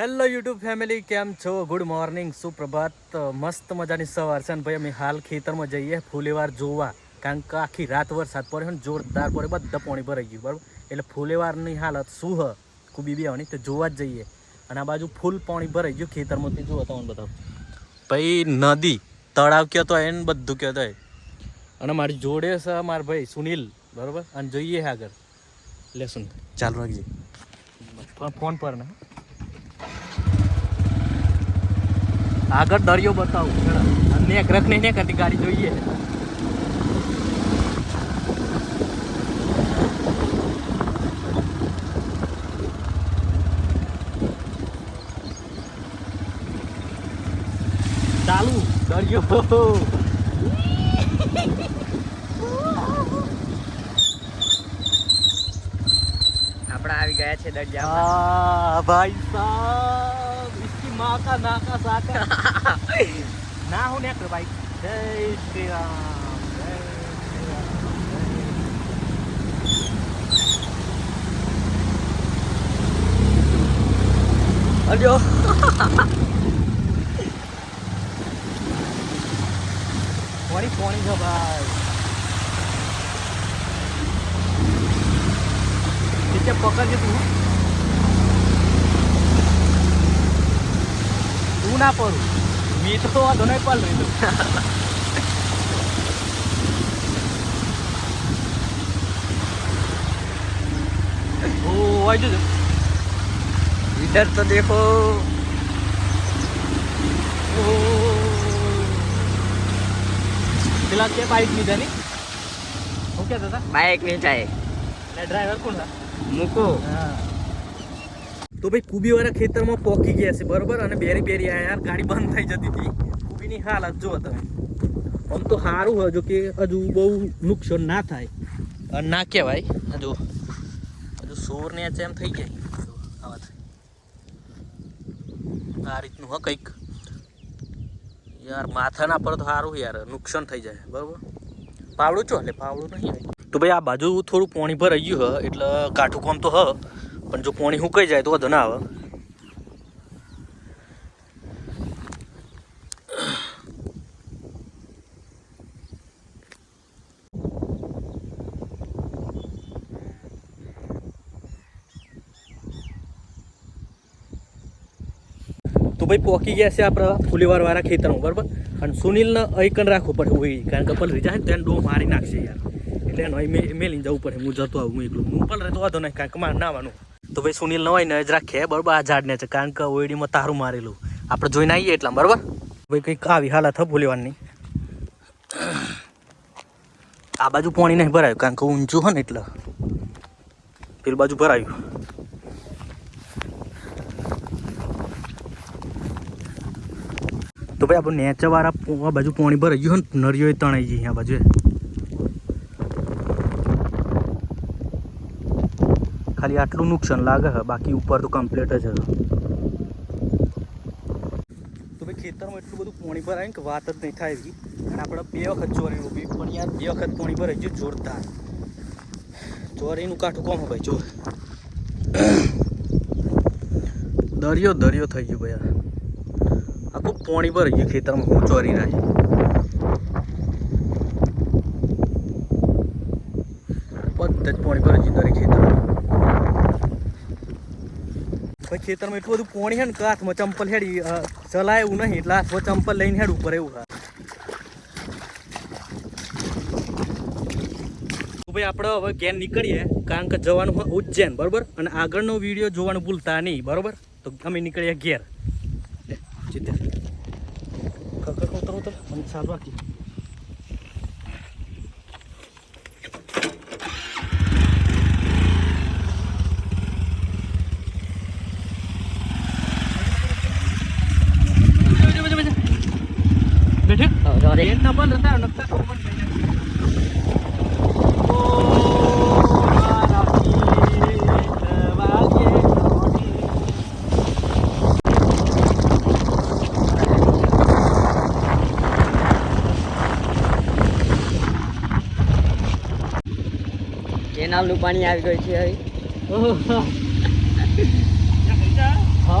Hello YouTube family કેમ છો? Good morning સુપ્રભાત. મસ્ત મજાની સવાર છે અને ભાઈ અમે હાલ ખેતરમાં જઈએ ફૂલેવાર જોવા. કારણ કે આખી રાત વરસાદ પડ્યો ને જોરદાર પડ્યો બધા પાણી ભરાઈ ગયું બરાબર? એટલે ફૂલેવારની હાલત શું હ? કુબી બેવાની તો જોવા જ જઈએ. અને આ બાજુ ફૂલ પાણી ભરાઈ ગયું ખેતરમાંથી જોવા તમને બતાવો. ભાઈ નદી તળાવ કયો તો એને બધું કયો તો અને મારી જોડે છે મારા ભાઈ સુનિલ બરાબર? અને જોઈએ આગળ. લે સુન ચાલુ રાખજે. ફોન પર ને. આગળ દરિયો બતાવું. નેક રખ નહીં કરતી ગાડી જોઈએ. ચાલુ, દરિયો. આપણા આવી ગયા છે દરિયા ભાઈ સાहब માકા નાકા સાકા ના હું નેકર ભાઈ. જય શ્રી રામ અલ્યો. કોણી કોણી છો ભાઈ? નીચે પકડજે તું. તું ના પડું મી તો વાંધો નહીં પડ લીધું ઓ આવી જજો इधर तो देखो ઓ પેલા તે બાઈક લીધા ની હું કહેતા હતા बाइक नहीं चाहिए ને ડ્રાઈવર કોણ હતા મૂકો તો ભાઈ કુબી વાળા ખેતરમાં પોકી ગયા છે, બરોબર? અને બેરી બેરી આ યાર ગાડી બંધ થઈ જતી હતી. કુબીની હાલત જો તમે. આમ તો સારું હોય, જો કે હજુ બહુ નુકસાન ના થાય. ના કહેવાય. હજુ હજુ સોર ને એમ થઈ જાય આવા આ રીતનું હ કંઈક. યાર, માથાના પર તો સારું યાર, નુકસાન થઈ જાય, બરોબર? પાવડું ચો? એટલે પાવડું નહીં તો ભાઈ આ બાજુ થોડું પાણી ભરાઈ ગયું હ, એટલે કાઠું કોમ તો હ. પણ જો પાણી સુકાઈ જાય તો વધુ ના આવે. તો ભાઈ પોકી ગયા છે આપણા ફુલીવાર વાળા ખેતરમાં, બરાબર? અને સુનિલને અહીંકન રાખવું પડે હોય કારણ કે પલરી જાય ને તેને ડો મારી નાખશે યાર. એટલે એનો મેં, મેલીને જવું પડે. હું જતો આવું, હું એકલું. હું પણ તો વાંધો નહીં, કારણ કે મારે નાવાનું. તો ભાઈ સુનિલ ન હોય ને જ રાખીએ બરાબર? આ ઝાડને છે કારણ કે ઓયડીમાં તારું મારેલું. આપણે જોઈને આવીએ એટલા, બરાબર? ભાઈ કંઈક આવી હાલત હ ફુલીવારની આ બાજુ પાણી નહીં ભરાયું, કારણ કે ઊંચું હોય ને એટલે. પેલી બાજુ ભરાયું. તો ભાઈ આપણે નેચાવાળા પો- આ બાજુ પાણી ભરાઈ ગયું ને નરિયો તણાઈ ગઈ આ બાજુ ખાલી આટલું નુકસાન લાગે છે, બાકી ઉપર તો કમ્પ્લીટ જ હતો તો ભાઈ ખેતરમાં એટલું બધું પાણી ભરાય ને કે વાત જ નહીં થાય એવી. અને આપણે બે વખત ચોરી ઊભી પણ યાર બે વખત પાણી ભરાઈ ગયું જોરદાર. ચોરીનું કાઠું કોમ ભાઈ? જો. દરિયો દરિયો થઈ ગયો ભાઈ આખું પાણી ભરાઈ ગયું ખેતરમાં, હું ચોરી રાખી. જ પાણી ભરાઈ ગયું દરેક ખેતરમાં. ભાઈ ખેતરમાં એટલું બધું પાણી છે ને કે હાથમાં ચંપલ હેડી ચલાય એવું નહીં, એટલે હાથમાં ચંપલ લઈને હેડ ઉપર એવું હા ભાઈ આપણે હવે ઘેર નીકળીએ, કારણ કે જવાનું ઉજ્જૈન, બરોબર? અને આગળનો વીડિયો જોવાનું ભૂલતા નહીં, બરોબર? તો અમે નીકળીએ ઘેર. જીતે. મને ચાલુ રાખી બેઠે એટલા બંધ હતા નકશા તો બંધ થઈ ગયા. ઓ, મારા પીર વાગે ઘોડી. કેનાલનું પાણી આવી ગયું છે હવે હા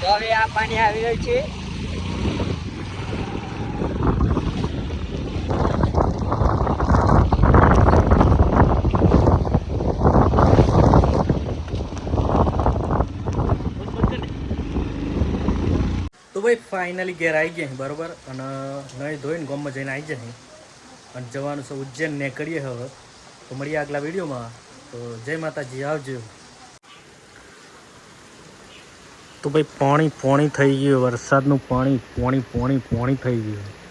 તો હવે આ પાણી આવી રહ્યું છે. તો ભાઈ ફાઇનલી ઘેર આવી ગયા બરોબર? અને નહીં ધોઈને ગોમમાં જઈને આવી જશે અને જવાનું છે ઉજ્જૈન નીકળીએ હવે. તો મળીએ આગલા વિડીયોમાં. તો જય માતાજી, આવજો. તો ભાઈ પાણી પોણી થઈ ગયું, વરસાદનું પાણી પોણી પોણી પોણી થઈ ગયું.